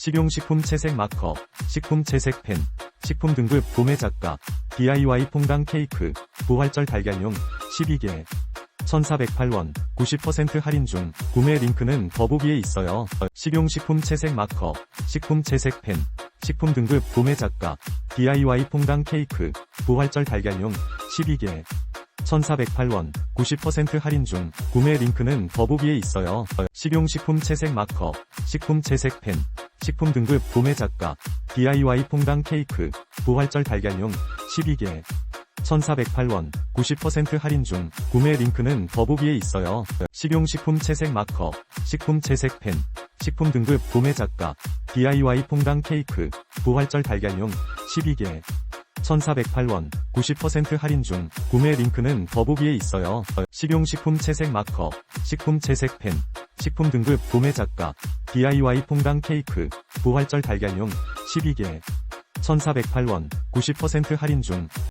식용식품 채색 마커, 식품 채색 펜, 식품 등급 도매 작가, DIY 퐁당 케이크, 부활절 달걀용 12개. 1408원, 90% 할인 중, 구매 링크는 더보기에 있어요. 식용식품 채색 마커, 식품 채색 펜, 식품 등급 도매 작가, DIY 퐁당 케이크, 부활절 달걀용 12개. 1408원, 90% 할인 중, 구매 링크는 더보기에 있어요. 식용식품 채색 마커, 식품 채색 펜, 식품 등급 도매 작가, DIY 퐁당 케이크, 부활절 달걀용 12개. 1408원, 90% 할인 중, 구매 링크는 더보기에 있어요. 식용식품 채색 마커, 식품 채색 펜, 식품 등급 도매 작가, DIY 퐁당 케이크, 부활절 달걀용 12개. 1408원, 90% 할인 중, 구매 링크는 더보기에 있어요. 식용식품 채색 마커, 식품 채색 펜, 식품 등급 도매 작가, DIY 퐁당 케이크, 부활절 달걀용 12개. 1408원, 90% 할인 중,